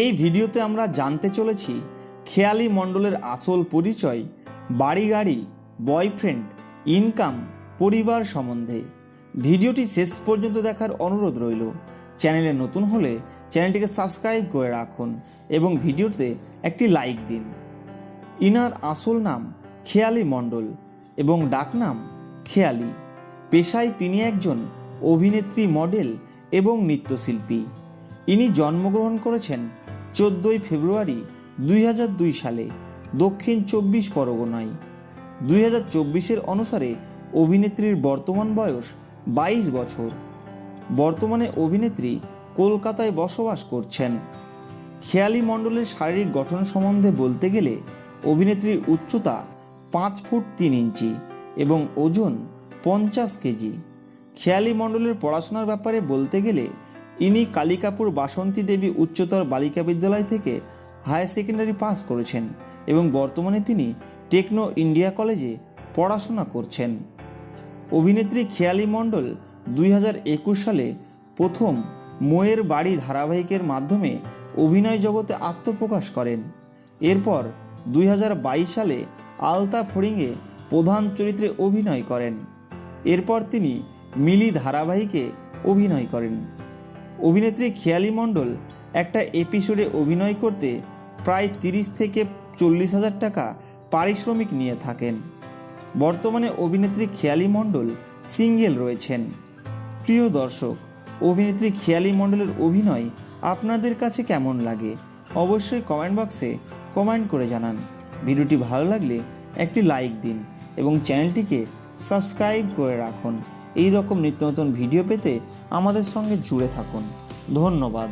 এই ভিডিওতে আমরা জানতে চলেছি খেয়ালি মণ্ডলের আসল পরিচয় বাড়ি গাড়ি বয়ফ্রেন্ড, ইনকাম, পরিবার সম্বন্ধে। ভিডিওটি শেষ পর্যন্ত দেখার অনুরোধ রইল। চ্যানেলে নতুন হলে চ্যানেলটিকে সাবস্ক্রাইব করে রাখুন এবং ভিডিওতে একটি লাইক দিন। ইনার আসল নাম খেয়ালি মণ্ডল এবং ডাকনাম খেয়ালি। পেশায় তিনি একজন অভিনেত্রী, মডেল এবং নৃত্যশিল্পী। ইনি জন্মগ্রহণ করেছেন চোদ্দোই ফেব্রুয়ারি দুই হাজার দুই সালে, দক্ষিণ চব্বিশ পরগনায়। দুই হাজার চব্বিশের অনুসারে অভিনেত্রীর বর্তমান বয়স বাইশ বছর। বর্তমানে অভিনেত্রী কলকাতায় বসবাস করছেন। খেয়ালি মণ্ডলের শারীরিক গঠন সম্বন্ধে বলতে গেলে অভিনেত্রীর উচ্চতা পাঁচ ফুট তিন ইঞ্চি এবং ওজন পঞ্চাশ কেজি। খেয়ালি মণ্ডলের পড়াশোনার ব্যাপারে বলতে গেলে ইনি কালিকাপুর বাসন্তী দেবী উচ্চতর বালিকা বিদ্যালয় থেকে হায়ার সেকেন্ডারি পাস করেছেন এবং বর্তমানে তিনি টেকনো ইন্ডিয়া কলেজে পড়াশোনা করছেন। অভিনেত্রী খেয়ালি মণ্ডল দুই হাজার একুশ সালে প্রথম মোয়ের বাড়ি ধারাবাহিকের মাধ্যমে অভিনয় জগতে আত্মপ্রকাশ করেন। এরপর দুই হাজার বাইশ সালে আলতা ফড়িংয়ে প্রধান চরিত্রে অভিনয় করেন। এরপর তিনি মিলি ধারাবাহিকে অভিনয় করেন। অভিনেত্রী খেয়ালি মণ্ডল একটা এপিসোডে অভিনয় করতে প্রায় তিরিশ থেকে চল্লিশ হাজার টাকা পারিশ্রমিক নিয়ে থাকেন। বর্তমানে অভিনেত্রী খেয়ালি মণ্ডল সিঙ্গেল রয়েছেন। প্রিয় দর্শক, অভিনেত্রী খেয়ালি মণ্ডলের অভিনয় আপনাদের কাছে কেমন লাগে? অবশ্যই কমেন্ট বক্সে কমেন্ট করে জানান। ভিডিওটি ভালো লাগলে একটি লাইক দিন এবং চ্যানেলটিকে সাবস্ক্রাইব করে রাখুন। এই রকম নিত্য নতুন ভিডিও পেতে আমাদের সঙ্গে জুড়ে থাকুন। ধন্যবাদ।